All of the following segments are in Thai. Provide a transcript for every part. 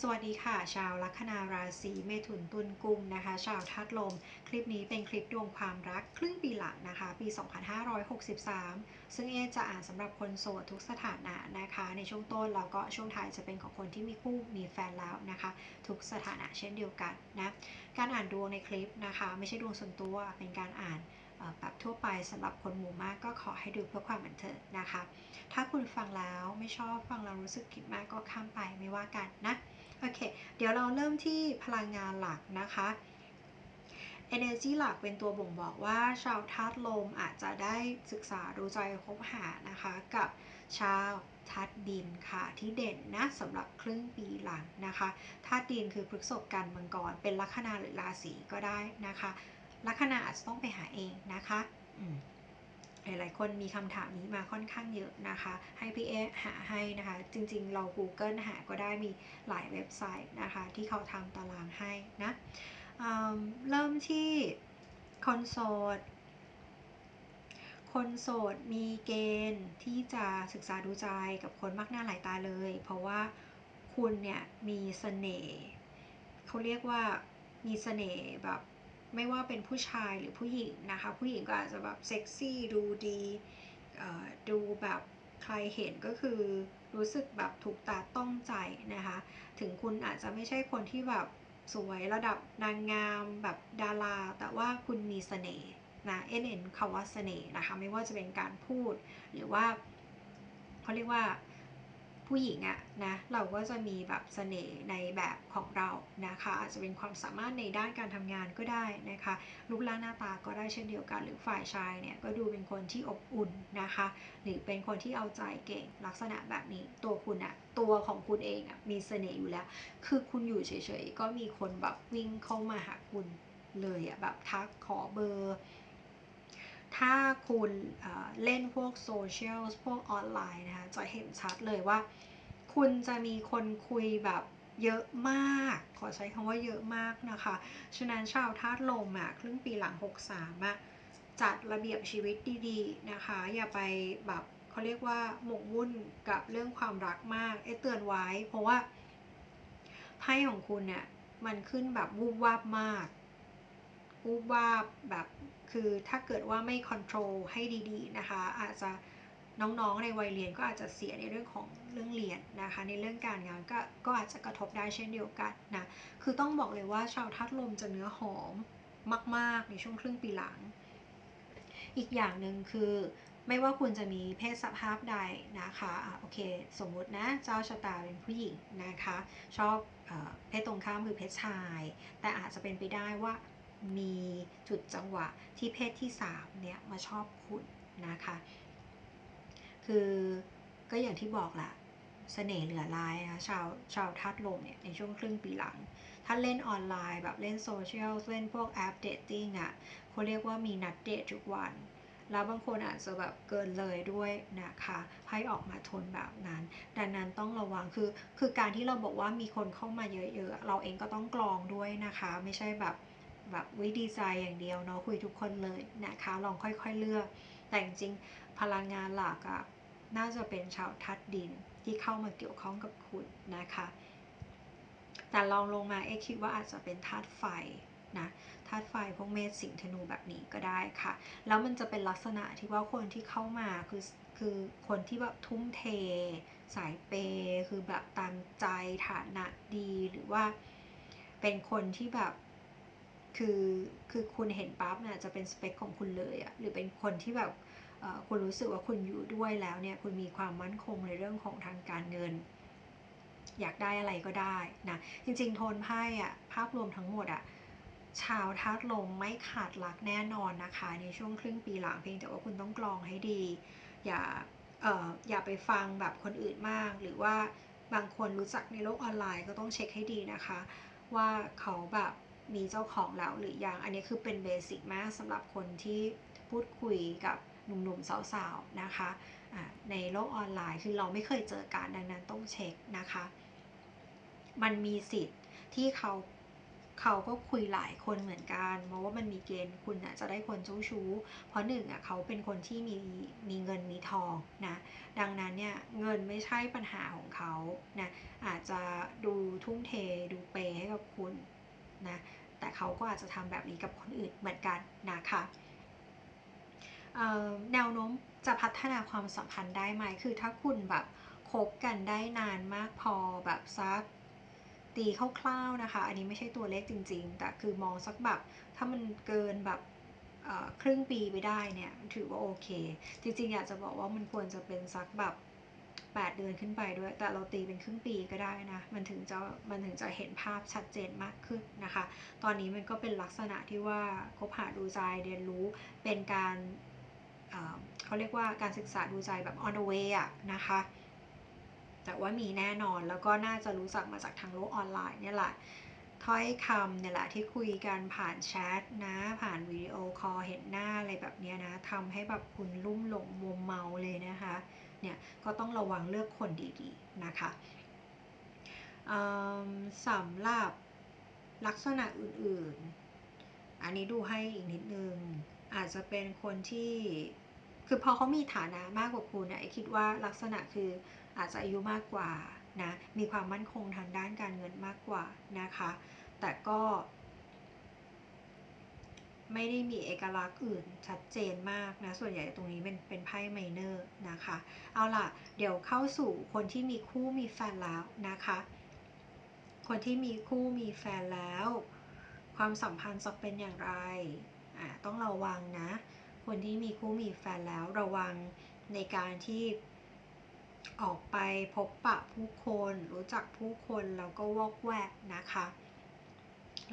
สวัสดีค่ะ ชาวลัคนาราศีเมถุนตุลกุมนะคะ ชาวธาตุลม คลิปนี้เป็นคลิปดวงความรักครึ่งปีหลังนะคะ ปี 2563 ซึ่งเอจะอ่านสำหรับคนโสดทุกสถานะนะคะ ในช่วงต้นแล้วก็ช่วงท้ายจะเป็นของคนที่มีคู่มีแฟนแล้วนะคะ ทุกสถานะเช่นเดียวกันนะการอ่านดวงในคลิปนะคะ ไม่ใช่ดวงส่วนตัวเป็นการอ่านแบบทั่วไปสำหรับคนหมู่มากก็ขอให้ดูเพื่อความบันเทิงนะคะ ถ้าคุณฟังแล้วไม่ชอบฟังแล้วรู้สึกผิดมากก็ข้ามไปไม่ว่ากันนะ โอเค เดี๋ยวเราเริ่มที่พลังงานหลักนะคะ Energy หลักเป็นตัวบ่งบอกว่าชาวธาตุลมอาจจะได้ศึกษาดูใจคบหานะคะ กับชาวธาตุดินค่ะที่เด่นนะสำหรับครึ่งปีหลังนะคะธาตุดินคือพฤกษบกันมังกรเป็นลัคนาหรือราศีก็ได้นะคะลัคนาอาจจะต้องไปหาเองนะคะ หลายๆ คนมีคำถามนี้มาค่อนข้างเยอะนะคะ ให้พี่เอหาให้นะคะ จริงๆ เรา Google หาก็ได้มีหลายเว็บไซต์นะคะ ที่เขาทำตารางให้นะเเริ่มที่คนโสด คนโสดมีเกณฑ์ที่จะศึกษาดูใจกับคนมากหน้าหลายตาเลย เพราะว่าคุณเนี่ยมีสเสน่ห์เขาเรียกว่ามีสเสน่ห์แบบ ไม่ว่าเป็นผู้ชายหรือผู้หญิงนะคะ ผู้หญิงก็อาจจะแบบเซ็กซี่ดูดีดูแบบใครเห็นก็คือรู้สึกแบบถูกตาต้องใจนะคะ ถึงคุณอาจจะไม่ใช่คนที่แบบสวยระดับนางงามแบบดารา แต่ว่าคุณมีเสน่ห์นะเอ็นเอ็นคำว่าเสน่ห์นะคะ ไม่ว่าจะเป็นการพูดหรือว่าเขาเรียกว่า ผู้หญิงอะนะเราก็จะมีแบบเสน่ห์ในแบบของเรานะคะอาจจะเป็นความสามารถในด้านการทำงานก็ได้นะคะรูปร่างหน้าตาก็ได้เช่นเดียวกัน หรือฝ่ายชายเนี่ยก็ดูเป็นคนที่อบอุ่นนะคะ หรือเป็นคนที่เอาใจเก่งลักษณะแบบนี้ตัวคุณอะตัวของคุณเองอะมีเสน่ห์อยู่แล้ว คือคุณอยู่เฉยๆก็มีคนแบบวิ่งเข้ามาหาคุณเลยอะแบบทักขอเบอร์ ถ้าคุณเล่นพวกโซเชียลพวกออนไลน์นะคะ จะเห็นชัดเลยว่า คุณจะมีคนคุยแบบเยอะมาก ขอใช้คำว่าเยอะมากนะคะ ฉะนั้นชาวธาตุลมอะครึ่งปีหลัง 63อะจัดระเบียบชีวิตดีๆนะคะ อย่าไปแบบเขาเรียกว่าหมกมุ่นกับเรื่องความรักมาก เอ้เตือนไว้ เพราะว่าไพ่ของคุณเนี่ยมันขึ้นแบบวูบวาบมาก วูบวาบแบบคือถ้าเกิดว่าไม่คอนโทรลให้ดีๆนะคะ อาจจะน้องๆในวัยเรียนก็อาจจะเสียในเรื่องของเรื่องเรียนนะคะ ในเรื่องการงานก็ก็อาจจะกระทบได้เช่นเดียวกันนะคือต้องบอกเลยว่าชาวทัดลมจะเนื้อหอมมาก ๆ ในช่วงครึ่งปีหลัง อีกอย่างหนึ่งคือไม่ว่าคุณจะมีเพศสภาพใดนะคะะโอเค สมมุตินะเจ้าชะตาเป็นผู้หญิงนะคะ ชอบเพศตรงข้ามคือเพศชาย แต่อาจจะเป็นไปได้ว่า มีจุดจังหวะที่เพศที่3เนี่ยมาชอบคุณนะคะ คือก็อย่างที่บอกแหละเสน่ห์เหลือลายนะชาวชาวทัดลมเนี่ยในช่วงครึ่งปีหลัง ถ้าเล่นออนไลน์แบบเล่นโซเชียลเล่นพวกแอปเดทติ้งอะเขาเรียกว่ามีนัดเดททุกวัน แล้วบางคนอาจจะแบบเกินเลยด้วยนะคะให้ออกมาทนแบบนั้น ดังนั้นต้องระวังคือคือการที่เราบอกว่ามีคนเข้ามาเยอะๆ เราเองก็ต้องกรองด้วยนะคะ ไม่ใช่แบบ แบบวิดีไซน์อย่างเดียวเนาะคุยทุกคนเลยนะคะลองค่อยๆเลือก แต่จริงพลังงานหลักอะน่าจะเป็นชาวทัดดินที่เข้ามาเกี่ยวข้องกับคุณนะคะ แต่ลองลงมาเอ็คิดว่าอาจจะเป็นธาตุไฟนะธาตุไฟพวกเมษสิงห์ธนูแบบนี้ก็ได้ค่ะ แล้วมันจะเป็นลักษณะที่ว่าคนที่เข้ามาคือคือคนที่แบบทุ่มเท สายเปคือแบบตามใจฐานะดีหรือว่าเป็นคนที่แบบ คือคือคุณเห็นปั๊บเนี่ยจะเป็นสเปคของคุณเลยอะหรือเป็นคนที่แบบคุณรู้สึกว่าคุณอยู่ด้วยแล้วเนี่ยคุณมีความมั่นคงในเรื่องของทางการเงิน อยากได้อะไรก็ได้นะจริงๆ โทนไพ่อะภาพรวมทั้งหมดอะชาวธาตุลมไม่ขาดหลักแน่นอนนะคะ ในช่วงครึ่งปีหลังเพียงแต่ว่าคุณต้องกรองให้ดี อย่าเอ่ออย่าไปฟังแบบคนอื่นมาก หรือว่าบางคนรู้จักในโลกออนไลน์ก็ต้องเช็คให้ดีนะคะ ว่าเขาแบบ มีเจ้าของแล้วหรือยัง อันนี้คือเป็นเบสิกมากสำหรับคนที่พูดคุยกับหนุ่มๆสาวๆนะคะในโลกออนไลน์คือเราไม่เคยเจอการดังนั้นต้องเช็คนะคะ มันมีสิทธิ์ที่เขาเขาก็คุยหลายคนเหมือนกัน เพราะว่ามันมีเกณฑ์คุณนะจะได้คนเจ้าชู้ เพราะหนึ่งอะเขาเป็นคนที่มีมีเงินมีทองนะ ดังนั้นเนี่ยเงินไม่ใช่ปัญหาของเขานะอาจจะดูทุ่มเทดูเปย์ให้กับคุณนะ แต่เขาก็อาจจะทำแบบนี้กับคนอื่นเหมือนกันนะคะเอ่อแนวโน้มจะพัฒนาความสัมพันธ์ได้ไหม คือถ้าคุณแบบคบกันได้นานมากพอแบบซักตีคร่าวๆนะคะ อันนี้ไม่ใช่ตัวเลขจริง ๆ แต่คือมองสักแบบถ้ามันเกินแบบครึ่งปีไปได้เนี่ย ถือว่าโอเค จริงๆอยากจะบอกว่ามันควรจะเป็นสักแบบ 8 เดือนขึ้นไปด้วย แต่เราตีเป็นครึ่งปีก็ได้นะ มันถึงจะมันถึงจะเห็นภาพชัดเจนมากขึ้นนะคะ ตอนนี้มันก็เป็นลักษณะที่ว่าคบหาดูใจเรียนรู้เป็นการเอ่อเขาเรียกว่าการศึกษาดูใจแบบ on the way อะนะคะแต่ว่ามีแน่นอนแล้วก็น่าจะรู้จักมาจากทางโลกออนไลน์เนี่ยแหละถ้อยคำเนี่ยแหละที่คุยกันผ่านแชทนะ ผ่านวิดีโอคอลเห็นหน้าอะไรแบบเนี้ยนะทำให้แบบคุณลุ่มหลงมัวเมาเลยนะคะ เนี่ยก็ต้องระวังเลือกคนดีๆนะคะอืมสำหรับลักษณะอื่นๆ อันนี้ดูให้อีกนิดนึง อาจจะเป็นคนที่คือพอเขามีฐานะมากกว่าคุณนี่ยไอคิดว่าลักษณะคืออาจจะอายุมากกว่านะมีความมั่นคงทางด้านการเงินมากกว่านะคะ แต่ก็ ไม่ได้มีเอกลักษณ์อื่นชัดเจนมากนะ ส่วนใหญ่ตรงนี้เป็นเป็นไพ่ไมเนอร์นะคะ เอาล่ะ เดี๋ยวเข้าสู่คนที่มีคู่มีแฟนแล้วนะคะ คนที่มีคู่มีแฟนแล้ว ความสัมพันธ์จะเป็นอย่างไรอ่าต้องระวังนะ คนที่มีคู่มีแฟนแล้วระวังในการที่ออกไปพบปะผู้คน รู้จักผู้คนแล้วก็วอกแวกนะคะ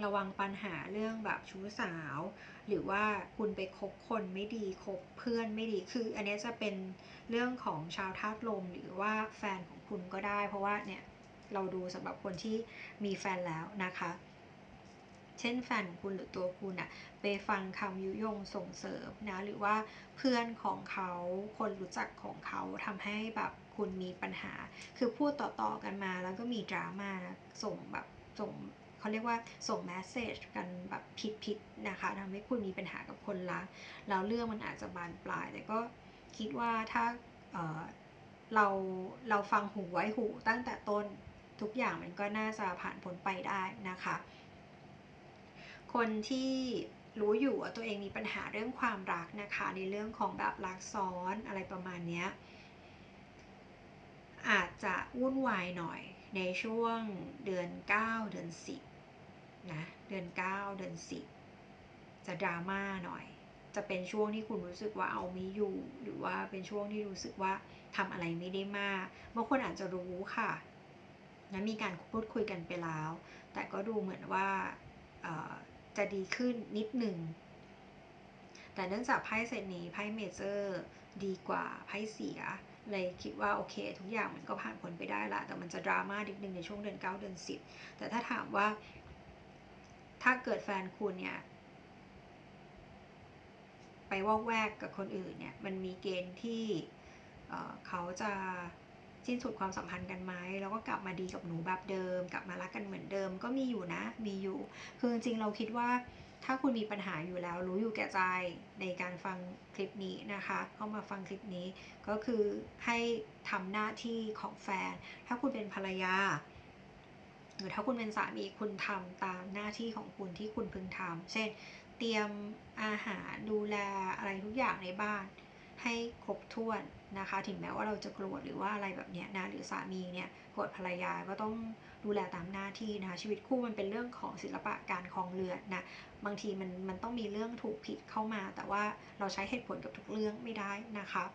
ระวังปัญหาเรื่องแบบชู้สาว หรือว่าคุณไปคบคนไม่ดีคบเพื่อนไม่ดีคือ อันนี้จะเป็นเรื่องของชาวธาตุลมหรือว่าแฟนของคุณก็ได้ เพราะว่าเนี่ยเราดูสำหรับคนที่มีแฟนแล้วนะคะ เช่นแฟนของคุณหรือตัวคุณอะไปฟังคำยุยงส่งเสริมนะหรือว่าเพื่อนของเขาคนรู้จักของเขาทำให้แบบคุณมีปัญหา คือพูดต่อๆกันมาแล้วก็มีดราม่านะส่งแบบส่ง เขาเรียกว่าส่งแมสเซจกันแบบผิดๆนะคะทำให้คุณมีปัญหากับคนรักแล้วเรื่องมันอาจจะบานปลาย แต่ก็คิดว่าถ้าเเราเราฟังหูไว้หูตั้งแต่ต้นทุกอย่างมันก็น่าจะผ่านพ้นไปได้นะคะ คนที่รู้อยู่ว่าตัวเองมีปัญหาเรื่องความรักนะคะ ในเรื่องของแบบรักซ้อนอะไรประมาณนี้อาจจะวุ่นวายหน่อย ในช่วงเดือน 9 เดือน 10 นะ เดือน 9 เดือน 10 จะดราม่าหน่อย จะเป็นช่วงที่คุณรู้สึกว่าเอาไม่อยู่ หรือว่าเป็นช่วงที่รู้สึกว่าทำอะไรไม่ได้มากบางคนอาจจะรู้ค่ะนะมีการพูดคุยกันไปแล้ว แต่ก็ดูเหมือนว่าจะดีขึ้นนิดหนึ่ง แต่เนื่องจากไพ่เซตนี้ไพ่เมเจอร์ดีกว่าไพ่เสีย เลยคิดว่าโอเค ทุกอย่างมันก็ผ่านพ้นไปได้ละ แต่มันจะดราม่านิดนึงในช่วงเดือน 9 เดือน 10 แต่ถ้าถามว่า ถ้าเกิดแฟนคุณเนี่ย ไปวอกแวกกับคนอื่นเนี่ย มันมีเกณฑ์ที่เขาจะสิ้นสุดความสัมพันธ์กันไหมแล้วก็กลับมาดีกับหนูแบบเดิม กลับมารักกันเหมือนเดิม ก็มีอยู่นะ มีอยู่ คือจริงเราคิดว่า ถ้าคุณมีปัญหาอยู่แล้วรู้อยู่แก่ใจในการฟังคลิปนี้นะคะเข้ามาฟังคลิปนี้ก็คือให้ทำหน้าที่ของแฟน ถ้าคุณเป็นภรรยา หรือถ้าคุณเป็นสามีคุณทำตามหน้าที่ของคุณที่คุณพึงทำเช่น เตรียมอาหารดูแลอะไรทุกอย่างในบ้าน ให้ครบถ้วนนะคะ ถึงแม้ว่าเราจะโกรธหรือว่าอะไรแบบนี้นะหรือสามีเนี่ยโกรธภรรยาก็ต้องดูแลตามหน้าที่นะคะชีวิตคู่มันเป็นเรื่องของศิลปะการคลองเรือนนะบางทีมันมันต้องมีเรื่องถูกผิดเข้ามา แต่ว่าเราใช้เหตุผลกับทุกเรื่องไม่ได้นะคะ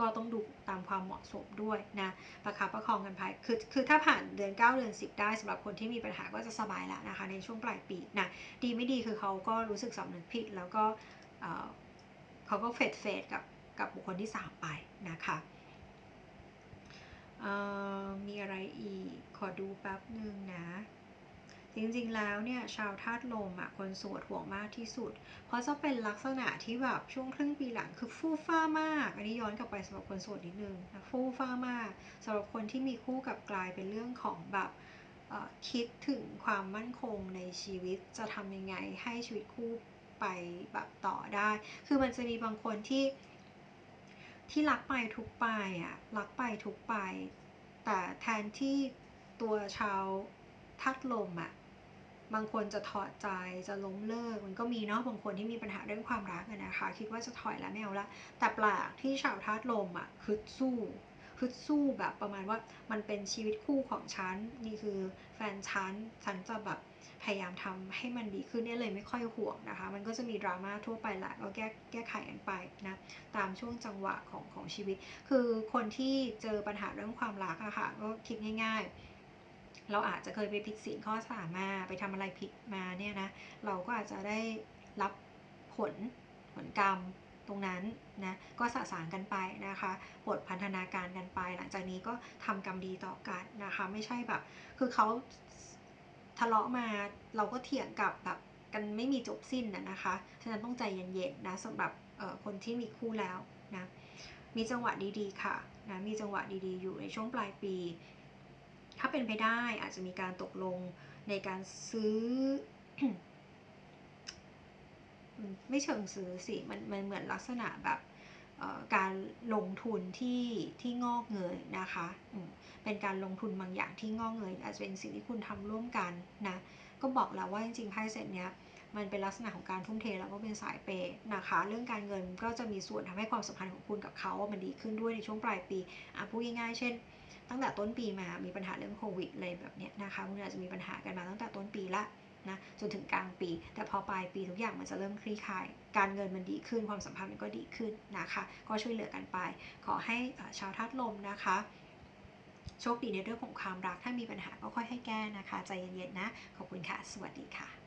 ก็ต้องดูตามความเหมาะสมด้วยนะประคับประคองกันไปคือคือถ้าผ่านเดือน 9 เดือน 10 ได้สำหรับคนที่มีปัญหาก็จะสบายแล้วนะคะ ในช่วงปลายปีนะดีไม่ดีคือเขาก็รู้สึกสำนึกผิด แล้วก็ เขาก็เฟดเฟดกับกับบุคคลที่ 3 ไปนะคะมีอะไรอีก ขอดูแป๊บหนึ่งนะ จริงๆแล้วเนี่ย ชาวธาตุลมอะคนสวดห่วงมากที่สุด เพราะจะเป็นลักษณะที่แบบช่วงครึ่งปีหลังคือฟู่ฟ้ามาก อันนี้ย้อนกลับไปสำหรับคนสวดนิดนึงนะฟู่ฟ้ามากสำหรับคนที่มีคู่กับกลายเป็นเรื่องของแบบคิดถึงความมั่นคงในชีวิตจะทำยังไงให้ชีวิตคู่ ไปแบบต่อได้ คือมันจะมีบางคนที่ที่รักไปทุกไปอะรักไปทุกไป แต่แทนที่ตัวชาวทัดลมอะบางคนจะถอดใจจะล้มเลิก มันก็มีเนาะบางคนที่มีปัญหาเรื่องความรักนะคะ คิดว่าจะถอยแล้วไม่เอาละแต่แปลกที่ชาวธาตุลมอะฮึดสู้ฮึดสู้แบบประมาณว่ามันเป็นชีวิตคู่ของฉัน นี่คือแฟนฉัน ฉันจะแบบ พยายามทำให้มันดีขึ้นเนี่ยเลยไม่ค่อยห่วงนะคะ มันก็จะมีดราม่าทั่วไปแหละก็แก้แก้ไขกันไปนะตามช่วงจังหวะของของชีวิต คือคนที่เจอปัญหาเรื่องความรักอะค่ะก็คิดง่าย ๆเราอาจจะเคยไปผิดศีลข้อสามมาไปทำอะไรผิดมาเนี่ยนะเราก็อาจจะได้รับผลผลกรรมตรงนั้นนะก็สะสางกันไปนะคะบทพันธนาการกันไป หลังจากนี้ก็ทำกรรมดีต่อกันนะคะ ไม่ใช่แบบ คือเขาะเลาะมาเราก็เถียงกับแบบกันไม่มีจบสิ้นนะนะคะ ฉะนั้นต้องใจเย็นๆนะสำหรับคนที่มีคู่แล้วนะมีจังหวะดีๆค่ะนะมีจังหวะดีๆ อยู่ในช่วงปลายปี ถ้าเป็นไปได้อาจจะมีการตกลงในการซื้อ ไม่เชิงซื้อสิมันมันเหมือนลักษณะแบบ การลงทุนที่ที่งอกเงยนะคะเป็นการลงทุนบางอย่างที่งอกเงยอาจจะเป็นสิ่งที่คุณทำร่วมกันนะก็บอกแล้วว่าจริงๆไพ่เซตเนี้ยมันเป็นลักษณะของการทุ่มเทแล้วก็เป็นสายเปย์นะคะ เรื่องการเงินก็จะมีส่วนทำให้ความสัมพันธ์ของคุณกับเขามันดีขึ้นด้วยในช่วงปลายปีอะพูดง่ายๆเช่น ตั้งแต่ต้นปีมามีปัญหาเรื่องโควิดเลยแบบเนี้ยนะคะคุณอาจจะมีปัญหากันมาตั้งแต่ต้นปีละ นะจนถึงกลางปี แต่พอปลายปีทุกอย่างมันจะเริ่มคลี่คลาย การเงินมันดีขึ้นความสัมพันธ์มันก็ดีขึ้นนะคะ ก็ช่วยเหลือกันไป ขอให้ชาวทัดลมนะคะโชคดีในเรื่องของความรัก ถ้ามีปัญหาก็ค่อยให้แก้นะคะ ใจเย็นๆนะ ขอบคุณค่ะ สวัสดีค่ะ